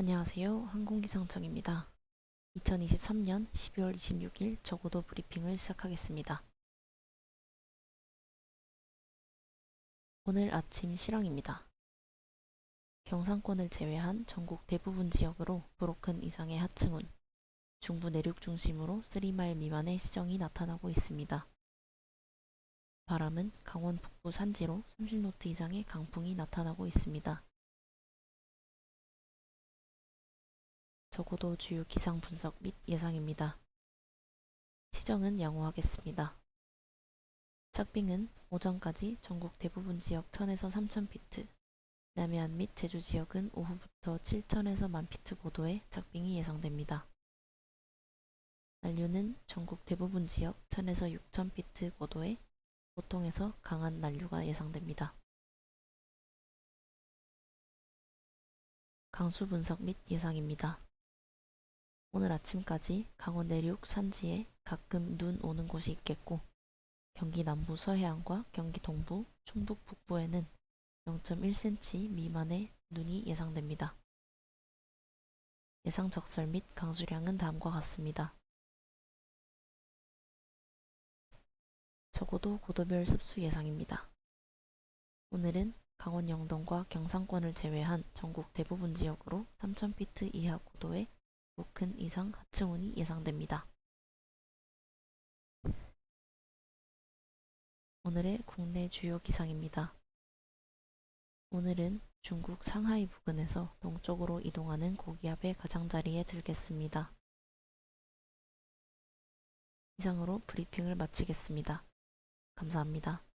안녕하세요. 항공기상청입니다. 2023년 12월 26일 저고도 브리핑을 시작하겠습니다. 오늘 아침 실황입니다. 경상권을 제외한 전국 대부분 지역으로 브로큰 이상의 하층운, 중부 내륙 중심으로 3마일 미만의 시정이 나타나고 있습니다. 바람은 강원 북부 산지로 30노트 이상의 강풍이 나타나고 있습니다. 적어도 주요 기상 분석 및 예상입니다. 시정은 양호하겠습니다. 착빙은 오전까지 전국 대부분 지역 1000에서 3000피트, 남해안 및 제주 지역은 오후부터 7000에서 1000피트 고도의 착빙이 예상됩니다. 난류는 전국 대부분 지역 1000에서 6000피트 고도의 보통에서 강한 난류가 예상됩니다. 강수 분석 및 예상입니다. 오늘 아침까지 강원 내륙 산지에 가끔 눈 오는 곳이 있겠고 경기 남부 서해안과 경기 동부, 충북 북부에는 0.1cm 미만의 눈이 예상됩니다. 예상 적설 및 강수량은 다음과 같습니다. 적어도 고도별 습수 예상입니다. 오늘은 강원 영동과 경상권을 제외한 전국 대부분 지역으로 3000피트 이하 고도의 큰 이상 하층운이 예상됩니다. 오늘의 국내 주요 기상입니다. 오늘은 중국 상하이 부근에서 동쪽으로 이동하는 고기압의 가장자리에 들겠습니다. 이상으로 브리핑을 마치겠습니다. 감사합니다.